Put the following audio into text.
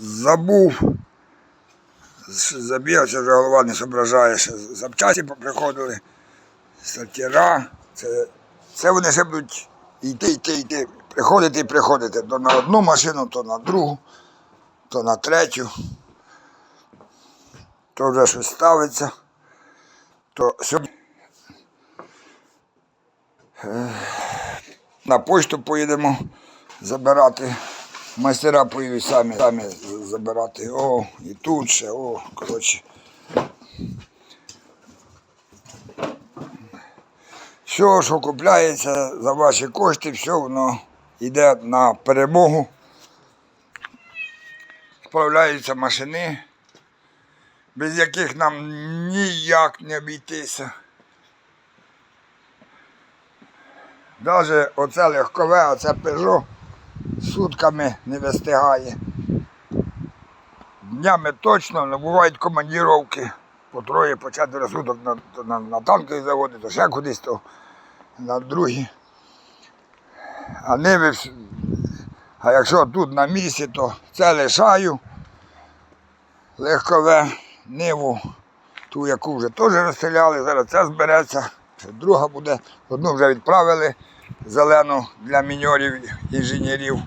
забув. Забігався, вже голова не зображає. ще Запчасті приходили, сатіра. Це, це вони ще будуть йти, йти, йти, приходити і приходити. То на одну машину, то на другу, то на третю. То вже щось ставиться. То сьогодні на почту поїдемо забирати. Майстера поїдуть самі, самі забирати. О, і тут ще, о, коротше. Все, що купляється за ваші кошти, все воно йде на перемогу. Справляються машини, без яких нам ніяк не обійтися. Навіть оце легкове, оце Peugeot сутками не вистигає. Днями точно, але бувають командіровки по троє, по четверо суток на, на, на танкові заводи, то ще кудись, то на другі. А ниви, а якщо тут на місці, то це лишаю легкове ниву, ту, яку вже теж розстріляли, зараз це збереться, друга буде. Одну вже відправили зелену для міньорів, інженерів.